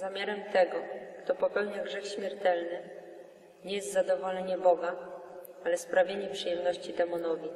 Zamiarem tego, kto popełnia grzech śmiertelny, nie jest zadowolenie Boga, ale sprawienie przyjemności demonowi.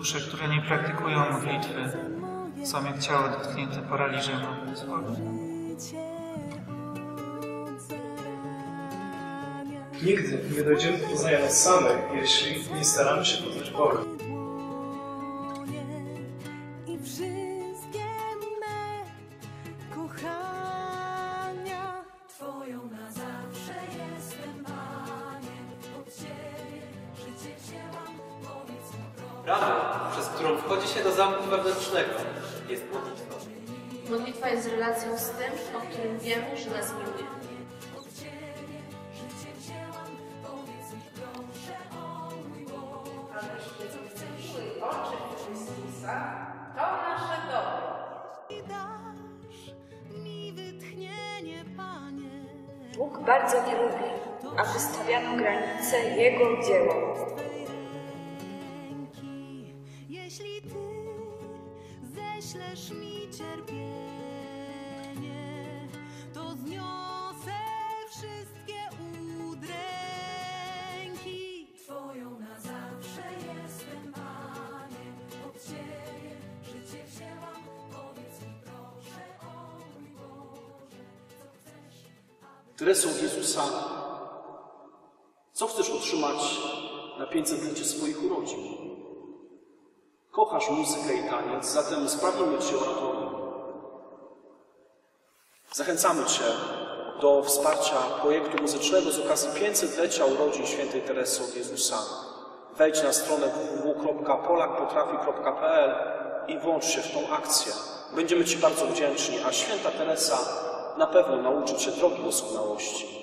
Dusze, które nie praktykują modlitwy, są jak ciało dotknięte paraliżem. Nigdy nie dojdziemy do poznania nas samych, jeśli nie staramy się poznać Boga. Bramą, przez którą wchodzi się do zamku wewnętrznego, jest modlitwa. Modlitwa jest relacją z tym, o którym wiemy, że nas miłuje. Od Ciebie życie wzięłam, powiedz mi proszę, o mój Boże. abyście zwróciły oczy Chrystusa, to nasze dobro. I dasz mi wytchnienie, Panie. Bóg bardzo nie lubi, aby stawiano granice Jego dziełom. Ześlesz mi cierpienie, to zniosę wszystkie udręki. Twoją na zawsze jestem, Panie, od Ciebie życie wzięłam. Powiedz mi proszę, o mój Boże, co chcesz, aby... Teresą Jezusa, co chcesz otrzymać na 500-lecie swoich urodzin? Kochasz muzykę i taniec, zatem sprawimy Ci oratorium. Zachęcamy Cię do wsparcia projektu muzycznego z okazji 500-lecia urodzin świętej Teresy od Jezusa. Wejdź na stronę www.polakpotrafi.pl i włącz się w tą akcję. Będziemy Ci bardzo wdzięczni, a święta Teresa na pewno nauczy Cię drogi doskonałości.